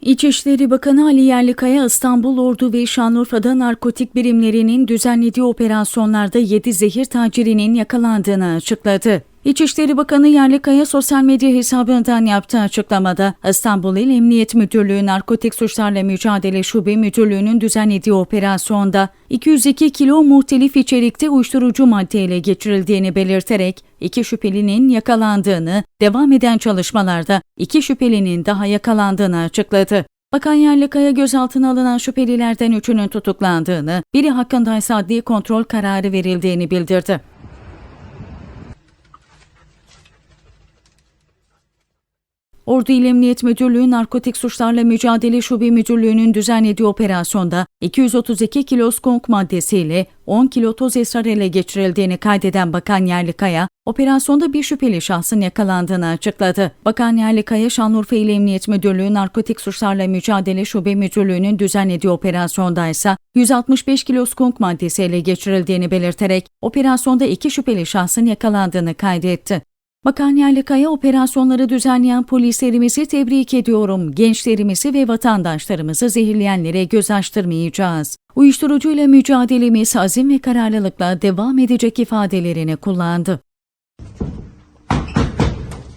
İçişleri Bakanı Ali Yerlikaya İstanbul Ordu ve Şanlıurfa'da narkotik birimlerinin düzenlediği operasyonlarda 7 zehir tacirinin yakalandığını açıkladı. İçişleri Bakanı Yerlikaya sosyal medya hesabından yaptığı açıklamada İstanbul İl Emniyet Müdürlüğü Narkotik Suçlarla Mücadele Şube Müdürlüğü'nün düzenlediği operasyonda 202 kilo muhtelif içerikte uyuşturucu madde ele geçirildiğini belirterek iki şüphelinin yakalandığını, devam eden çalışmalarda iki şüphelinin daha yakalandığını açıkladı. Bakan Yerlikaya gözaltına alınan şüphelilerden üçünün tutuklandığını, biri hakkında ise adli kontrol kararı verildiğini bildirdi. Ordu İl Emniyet Müdürlüğü Narkotik Suçlarla Mücadele Şube Müdürlüğü'nün düzenlediği operasyonda 232 kilo skunk maddesiyle 10 kilo toz esrar ele geçirildiğini kaydeden Bakan Yerlikaya, operasyonda bir şüpheli şahsın yakalandığını açıkladı. Bakan Yerlikaya, Şanlıurfa İl Emniyet Müdürlüğü Narkotik Suçlarla Mücadele Şube Müdürlüğü'nün düzenlediği operasyonda ise 165 kilo skunk maddesi ele geçirildiğini belirterek operasyonda iki şüpheli şahsın yakalandığını kaydetti. Bakan Yerlikaya operasyonları düzenleyen polislerimizi tebrik ediyorum. Gençlerimizi ve vatandaşlarımızı zehirleyenlere göz açtırmayacağız. Uyuşturucuyla mücadelemiz azim ve kararlılıkla devam edecek ifadelerini kullandı.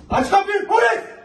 Aç kapıyı polis!